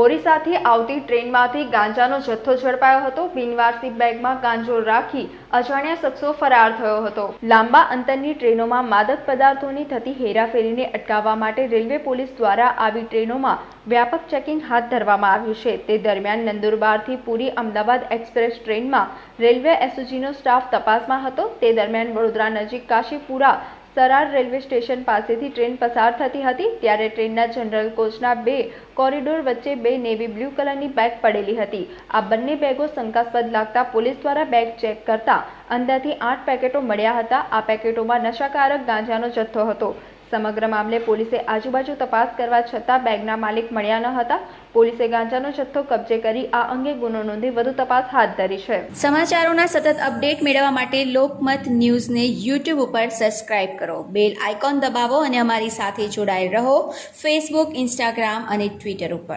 ઓરિસ્સાથી આવતી ટ્રેનમાંથી ગાંજાનો જથ્થો ઝડપાયો હતો. બિનવારસી બેગમાં ગાંજો રાખી અજાણ્યા શખ્સો ફરાર થયો હતો. લાંબા અંતરની ટ્રેનોમાં માદક પદાર્થોની થતી હેરાફેરીને અટકાવવા માટે રેલવે પોલીસ દ્વારા આવી ટ્રેનોમાં વ્યાપક ચેકિંગ હાથ ધરવામાં આવ્યું છે. તે દરમિયાન નંદુરબારથી પુરી અમદાવાદ એક્સપ્રેસ ટ્રેનમાં રેલવે એસઓજીનો સ્ટાફ તપાસમાં હતો. તે દરમિયાન વડોદરા નજીક કાશીપુરા સરાર રેલવે સ્ટેશન પાસેથી ટ્રેન પસાર થતી હતી, ત્યારે ટ્રેનના જનરલ કોચના બે કોરિડોર વચ્ચે બે નેવી બ્લુ કલરની બેગ પડેલી હતી. આ બંને બેગો શંકાસ્પદ લાગતા પોલીસ દ્વારા બેગ ચેક કરતા અંદરથી આઠ પેકેટો મળ્યા હતા. આ પેકેટોમાં નશાકારક ગાંજાનો જથ્થો હતો. સમગ્ર મામલે પોલીસે આજુબાજુ તપાસ કરવા છતાં બેગના માલિક મળ્યા ન હતા. પોલીસે ગાંજાનો જથ્થો કબજે કરી આ અંગે ગુનો નોંધી વધુ તપાસ હાથ ધરી છે. સમાચારોના સતત અપડેટ મેળવવા માટે લોકમત ન્યૂઝને યુટ્યુબ ઉપર સબસ્ક્રાઇબ કરો. બેલ આઇકોન દબાવો અને અમારી સાથે જોડાયેલ રહો. ફેસબુક ઇન્સ્ટાગ્રામ અને ટ્વિટર ઉપર.